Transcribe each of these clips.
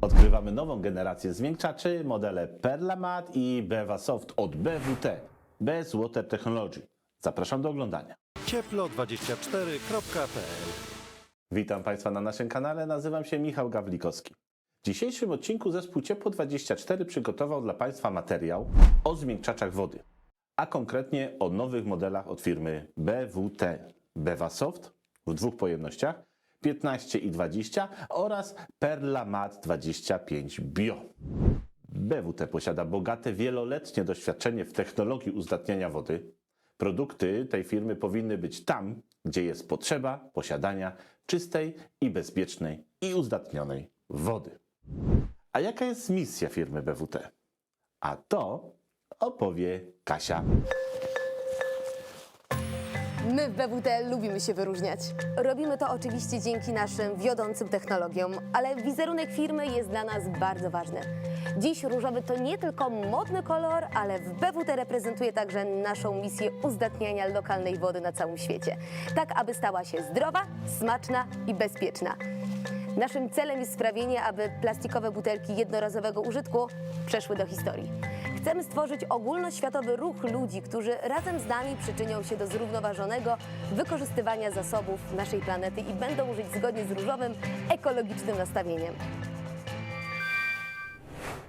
Odkrywamy nową generację zmiękczaczy, modele Perlamat i Bevasoft od BWT, Bez Water Technology. Zapraszam do oglądania. cieplo24.pl Witam Państwa na naszym kanale, nazywam się Michał Gawlikowski. W dzisiejszym odcinku zespół Ciepło24 przygotował dla Państwa materiał o zmiękczaczach wody, a konkretnie o nowych modelach od firmy BWT Bevasoft w dwóch pojemnościach 15 i 20 oraz Perlamat 25 Bio. BWT posiada bogate, wieloletnie doświadczenie w technologii uzdatniania wody. Produkty tej firmy powinny być tam, gdzie jest potrzeba posiadania czystej i bezpiecznej i uzdatnionej wody. A jaka jest misja firmy BWT? A to opowie Kasia. My w BWT lubimy się wyróżniać. Robimy to oczywiście dzięki naszym wiodącym technologiom, ale wizerunek firmy jest dla nas bardzo ważny. Dziś różowy to nie tylko modny kolor, ale w BWT reprezentuje także naszą misję uzdatniania lokalnej wody na całym świecie. Tak, aby stała się zdrowa, smaczna i bezpieczna. Naszym celem jest sprawienie, aby plastikowe butelki jednorazowego użytku przeszły do historii. Chcemy stworzyć ogólnoświatowy ruch ludzi, którzy razem z nami przyczynią się do zrównoważonego wykorzystywania zasobów naszej planety i będą żyć zgodnie z różowym, ekologicznym nastawieniem.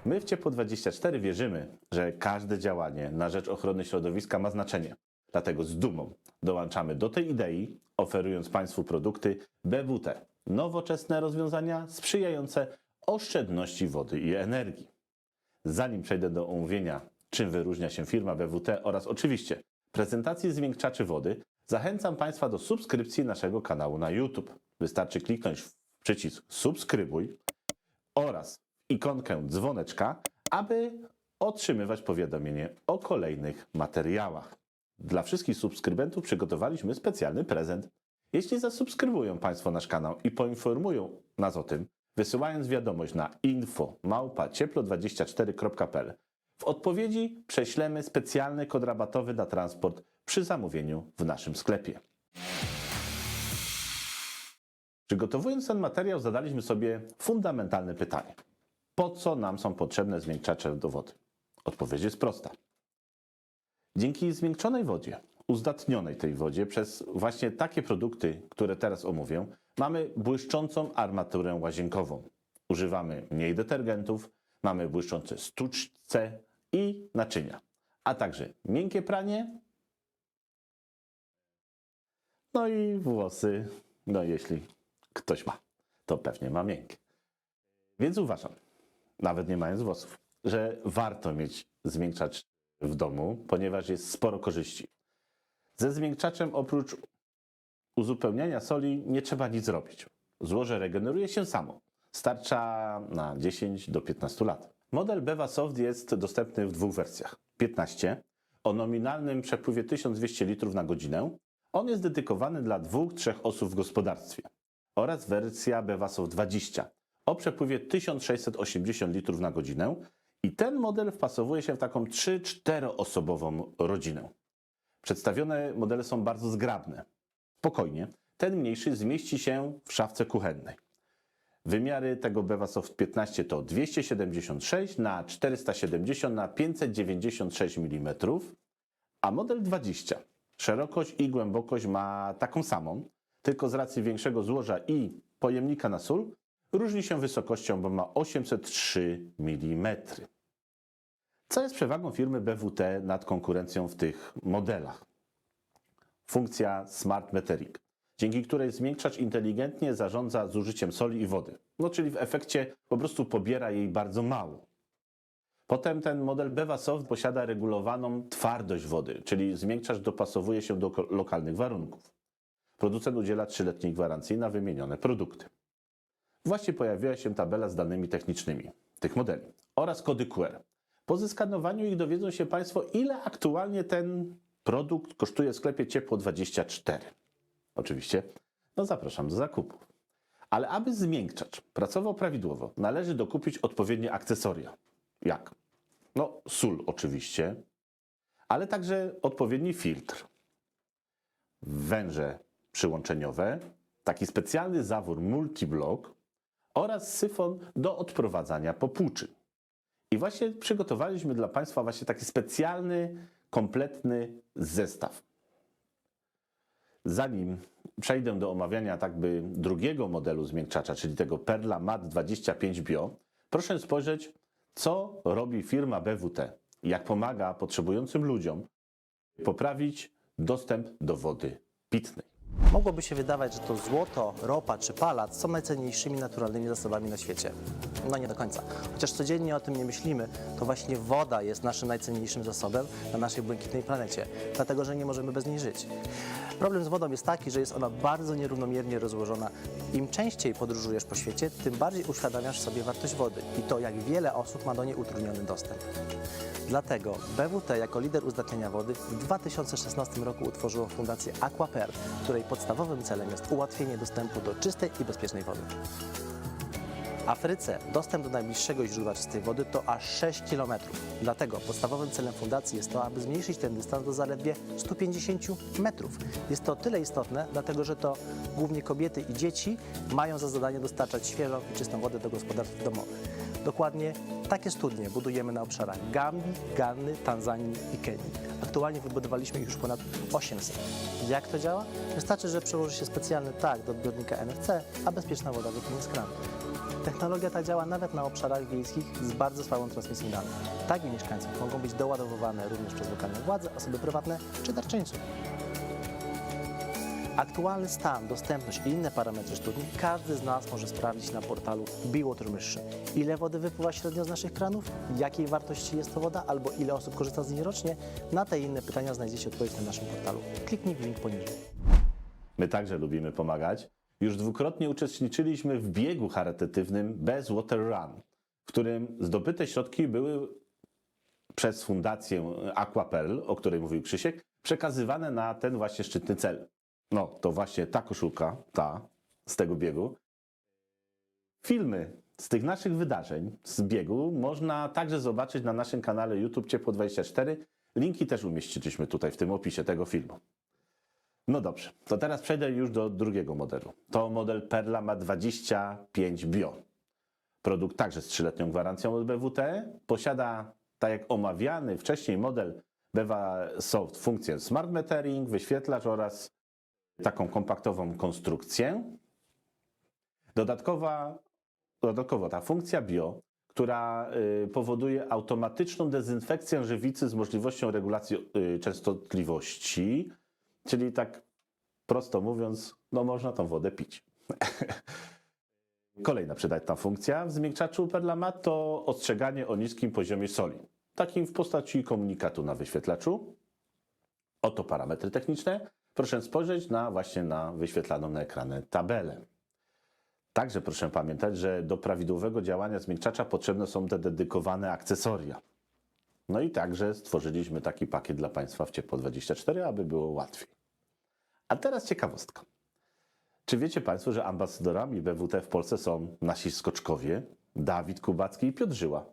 My w Ciepło24 wierzymy, że każde działanie na rzecz ochrony środowiska ma znaczenie. Dlatego z dumą dołączamy do tej idei, oferując Państwu produkty BWT. Nowoczesne rozwiązania sprzyjające oszczędności wody i energii. Zanim przejdę do omówienia, czym wyróżnia się firma BWT oraz oczywiście prezentacji zmiękczaczy wody, zachęcam Państwa do subskrypcji naszego kanału na YouTube. Wystarczy kliknąć w przycisk subskrybuj oraz ikonkę dzwoneczka, aby otrzymywać powiadomienie o kolejnych materiałach. Dla wszystkich subskrybentów przygotowaliśmy specjalny prezent. Jeśli zasubskrybują Państwo nasz kanał i poinformują nas o tym, wysyłając wiadomość na info cieplo24.pl, w odpowiedzi prześlemy specjalny kod rabatowy na transport przy zamówieniu w naszym sklepie. Przygotowując ten materiał, zadaliśmy sobie fundamentalne pytanie. Po co nam są potrzebne zmiękczacze do wody? Odpowiedź jest prosta. Dzięki zmiękczonej wodzie, uzdatnionej tej wodzie przez właśnie takie produkty, które teraz omówię, mamy błyszczącą armaturę łazienkową. Używamy mniej detergentów, mamy błyszczące stuczce i naczynia, a także miękkie pranie, no i włosy, no jeśli ktoś ma, to pewnie ma miękkie. Więc uważam, nawet nie mając włosów, że warto mieć zmiękczacz w domu, ponieważ jest sporo korzyści. Ze zmiękczaczem oprócz uzupełniania soli nie trzeba nic robić. Złoże regeneruje się samo. Starcza na 10 do 15 lat. Model Beva Soft jest dostępny w dwóch wersjach. 15 o nominalnym przepływie 1200 litrów na godzinę. On jest dedykowany dla dwóch, trzech osób w gospodarstwie. Oraz wersja Beva Soft 20 o przepływie 1680 litrów na godzinę. I ten model wpasowuje się w taką 3-4 osobową rodzinę. Przedstawione modele są bardzo zgrabne. Spokojnie, ten mniejszy zmieści się w szafce kuchennej. Wymiary tego Bevasoft 15 to 276 na 470 na 596 mm, a model 20 szerokość i głębokość ma taką samą, tylko z racji większego złoża i pojemnika na sól różni się wysokością, bo ma 803 mm. Co jest przewagą firmy BWT nad konkurencją w tych modelach? Funkcja Smart Metering, dzięki której zmiękczacz inteligentnie zarządza zużyciem soli i wody. No czyli w efekcie po prostu pobiera jej bardzo mało. Potem ten model Bevasoft posiada regulowaną twardość wody, czyli zmiękczacz dopasowuje się do lokalnych warunków. Producent udziela 3-letniej gwarancji na wymienione produkty. Właśnie pojawiła się tabela z danymi technicznymi tych modeli oraz kody QR. Po zeskanowaniu ich dowiedzą się Państwo, ile aktualnie ten produkt kosztuje w sklepie Ciepło24. Oczywiście, no zapraszam do zakupu. Ale aby zmiękczacz pracował prawidłowo, należy dokupić odpowiednie akcesoria. Jak? No, sól oczywiście, ale także odpowiedni filtr, węże przyłączeniowe, taki specjalny zawór multiblock oraz syfon do odprowadzania popłuczyn. I właśnie przygotowaliśmy dla Państwa właśnie taki specjalny, kompletny zestaw. Zanim przejdę do omawiania tak by drugiego modelu zmiękczacza, czyli tego Perla Mat 25 Bio, proszę spojrzeć, co robi firma BWT, jak pomaga potrzebującym ludziom poprawić dostęp do wody pitnej. Mogłoby się wydawać, że to złoto, ropa czy palac są najcenniejszymi naturalnymi zasobami na świecie. No nie do końca. Chociaż codziennie o tym nie myślimy, to właśnie woda jest naszym najcenniejszym zasobem na naszej błękitnej planecie, dlatego że nie możemy bez niej żyć. Problem z wodą jest taki, że jest ona bardzo nierównomiernie rozłożona. Im częściej podróżujesz po świecie, tym bardziej uświadamiasz sobie wartość wody i to, jak wiele osób ma do niej utrudniony dostęp. Dlatego BWT jako lider uzdatniania wody w 2016 roku utworzyło fundację Aquaper, której podstawowym celem jest ułatwienie dostępu do czystej i bezpiecznej wody. Afryce dostęp do najbliższego źródła czystej wody to aż 6 km. Dlatego podstawowym celem fundacji jest to, aby zmniejszyć ten dystans do zaledwie 150 metrów. Jest to tyle istotne, dlatego że to głównie kobiety i dzieci mają za zadanie dostarczać świeżą i czystą wodę do gospodarstw domowych. Dokładnie takie studnie budujemy na obszarach Gambii, Ganny, Tanzanii i Kenii. Aktualnie wybudowaliśmy ich już ponad 800. Jak to działa? Wystarczy, że przełoży się specjalny tag do odbiornika NFC, a bezpieczna woda wypłynie z kranu. Technologia ta działa nawet na obszarach wiejskich z bardzo słabą transmisją danych. Tagi mieszkańców mogą być doładowywane również przez lokalne władze, osoby prywatne czy darczyńców. Aktualny stan, dostępność i inne parametry studni każdy z nas może sprawdzić na portalu Mission. Ile wody wypływa średnio z naszych kranów, jakiej wartości jest to woda, albo ile osób korzysta z niej rocznie. Na te i inne pytania znajdziecie odpowiedź na naszym portalu. Kliknij w link poniżej. My także lubimy pomagać. Już dwukrotnie uczestniczyliśmy w biegu charytatywnym Bez Water Run, w którym zdobyte środki były przez fundację Aquaperl, o której mówił Krzysiek, przekazywane na ten właśnie szczytny cel. No, to właśnie ta koszulka, ta, z tego biegu. Filmy z tych naszych wydarzeń, z biegu, można także zobaczyć na naszym kanale YouTube Ciepło24. Linki też umieściliśmy tutaj w tym opisie tego filmu. No dobrze, to teraz przejdę już do drugiego modelu. To model Perla ma 25 Bio. Produkt także z trzyletnią gwarancją od BWT. Posiada, tak jak omawiany wcześniej model Bewa Soft, funkcję Smart Metering, wyświetlacz oraz taką kompaktową konstrukcję. Dodatkowa, dodatkowo ta funkcja Bio, która y, powoduje automatyczną dezynfekcję żywicy z możliwością regulacji y, częstotliwości, czyli tak prosto mówiąc, no można tą wodę pić. Kolejna przydatna funkcja w zmiękczaczu Perlamat to ostrzeganie o niskim poziomie soli, takim w postaci komunikatu na wyświetlaczu. Oto parametry techniczne. Proszę spojrzeć na właśnie na wyświetlaną na ekranie tabelę. Także proszę pamiętać, że do prawidłowego działania zmiękczacza potrzebne są te dedykowane akcesoria. No i także stworzyliśmy taki pakiet dla Państwa w Ciepło24, aby było łatwiej. A teraz ciekawostka. Czy wiecie Państwo, że ambasadorami BWT w Polsce są nasi skoczkowie Dawid Kubacki i Piotr Żyła?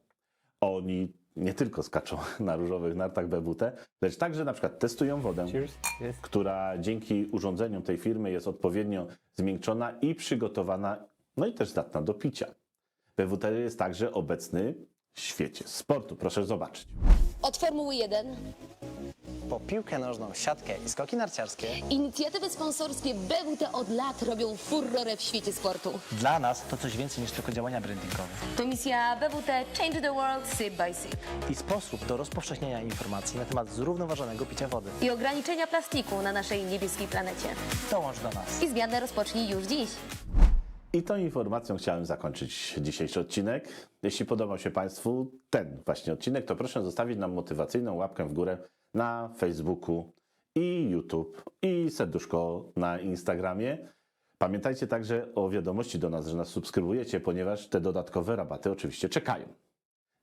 Oni nie tylko skaczą na różowych nartach BWT, lecz także na przykład testują wodę, która dzięki urządzeniom tej firmy jest odpowiednio zmiękczona i przygotowana, no i też zdatna do picia. BWT jest także obecny świecie sportu. Proszę zobaczyć. Od Formuły 1 Po piłkę nożną, siatkę i skoki narciarskie inicjatywy sponsorskie BWT od lat robią furorę w świecie sportu. dla nas to coś więcej niż tylko działania brandingowe. To misja BWT Change the World Sip by Sip I sposób do rozpowszechniania informacji na temat zrównoważonego picia wody. i ograniczenia plastiku na naszej niebieskiej planecie. Dołącz do nas. I zmianę rozpocznij już dziś. I tą informacją chciałem zakończyć dzisiejszy odcinek. Jeśli podobał się Państwu ten właśnie odcinek, to proszę zostawić nam motywacyjną łapkę w górę na Facebooku i YouTube i serduszko na Instagramie. Pamiętajcie także o wiadomości do nas, że nas subskrybujecie, ponieważ te dodatkowe rabaty oczywiście czekają.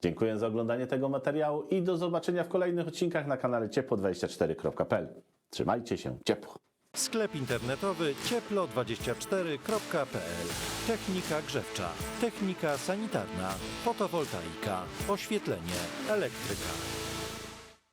Dziękuję za oglądanie tego materiału i do zobaczenia w kolejnych odcinkach na kanale ciepło24.pl. Trzymajcie się ciepło. Sklep internetowy cieplo24.pl Technika grzewcza, technika sanitarna, fotowoltaika, oświetlenie, elektryka.